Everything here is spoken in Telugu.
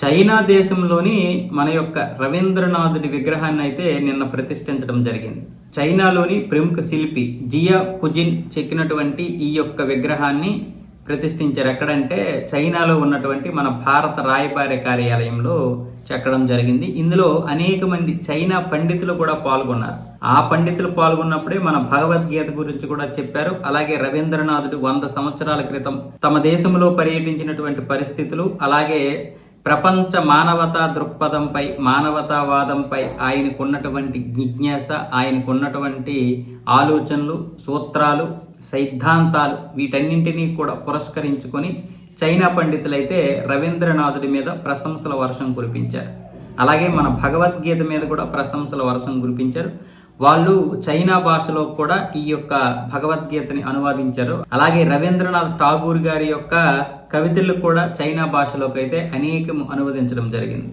చైనా దేశంలోని మన యొక్క రవీంద్రనాథుడి విగ్రహాన్ని అయితే నిన్న ప్రతిష్ఠించడం జరిగింది. చైనాలోని ప్రముఖ శిల్పి జియా కుజిన్ చెక్కినటువంటి ఈ యొక్క విగ్రహాన్ని ప్రతిష్ఠించారు. ఎక్కడంటే చైనాలో ఉన్నటువంటి మన భారత రాయబారి కార్యాలయంలో చెక్కడం జరిగింది. ఇందులో అనేక మంది చైనా పండితులు కూడా పాల్గొన్నారు. ఆ పండితులు పాల్గొన్నప్పుడే మన భగవద్గీత గురించి కూడా చెప్పారు. అలాగే రవీంద్రనాథుడు వంద సంవత్సరాల క్రితం తమ దేశంలో పర్యటించినటువంటి పరిస్థితులు అలాగే ప్రపంచ మానవతా దృక్పథంపై మానవతావాదంపై ఆయనకున్నటువంటి జిజ్ఞాస ఆయనకున్నటువంటి ఆలోచనలు సూత్రాలు సిద్ధాంతాలు వీటన్నింటినీ కూడా పురస్కరించుకొని చైనా పండితులైతే రవీంద్రనాథుడి మీద ప్రశంసల వర్షం కురిపించారు. అలాగే మన భగవద్గీత మీద కూడా ప్రశంసల వర్షం కురిపించారు. వాళ్ళు చైనా భాషలో కూడా ఈ యొక్క భగవద్గీతని అనువాదించారు. అలాగే రవీంద్రనాథ్ ఠాగూర్ గారి యొక్క కవితలు కూడా చైనా భాషలోకి అయితే అనేకం అనువదించడం జరిగింది.